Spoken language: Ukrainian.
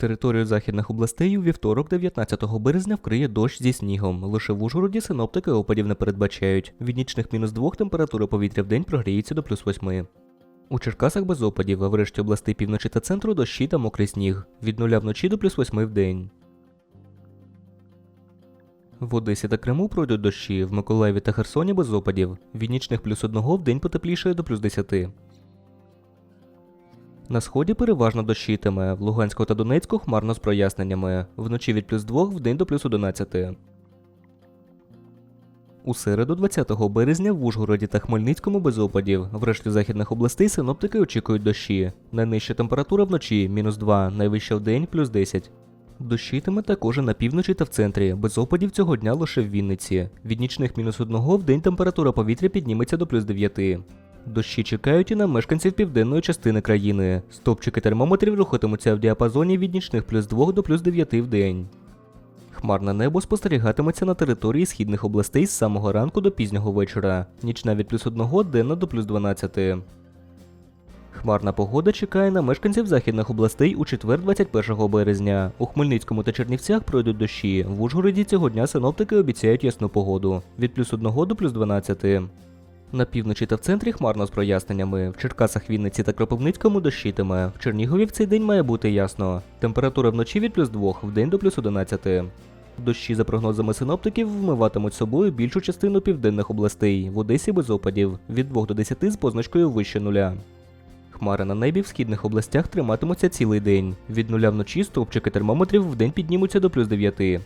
Територію західних областей у вівторок, 19 березня, вкриє дощ зі снігом. Лише в Ужгороді синоптики опадів не передбачають. Від нічних мінус 2 температура повітря в день прогріється до плюс 8. У Черкасах без опадів, а в решті областей півночі та центру дощі та мокрий сніг. Від нуля вночі до плюс 8 в день. В Одесі та Криму пройдуть дощі, в Миколаєві та Херсоні без опадів. Від нічних плюс 1 в день потеплішає до плюс 10. На сході переважно дощитиме, в Луганську та Донецьку хмарно з проясненнями. Вночі від плюс 2 в день до плюс 11. У середу, 20 березня, в Ужгороді та Хмельницькому без опадів. В решті західних областей синоптики очікують дощі. Найнижча температура вночі мінус 2, найвища в день плюс 10. Дощитиме також на півночі та в центрі, без опадів цього дня лише в Вінниці. Від нічних мінус 1 в день температура повітря підніметься до плюс 9. Дощі чекають і на мешканців південної частини країни. Стопчики термометрів рухатимуться в діапазоні від нічних плюс 2 до плюс 9 в день. Хмарне небо спостерігатиметься на території східних областей з самого ранку до пізнього вечора. Нічна від плюс 1 денна до плюс 12. Хмарна погода чекає на мешканців західних областей у четвер 21 березня. У Хмельницькому та Чернівцях пройдуть дощі. В Ужгороді цього дня синоптики обіцяють ясну погоду від плюс 1 до плюс 12. На півночі та в центрі хмарно з проясненнями. В Черкасах, Вінниці та Кропивницькому дощитиме. В Чернігові в цей день має бути ясно. Температура вночі від плюс 2, в день до плюс 11. Дощі, за прогнозами синоптиків, вмиватимуть собою більшу частину південних областей. В Одесі без опадів від 2 до 10 з позначкою вище нуля. Хмари на небі в східних областях триматимуться цілий день. Від нуля вночі стовпчики термометрів в день піднімуться до плюс 9.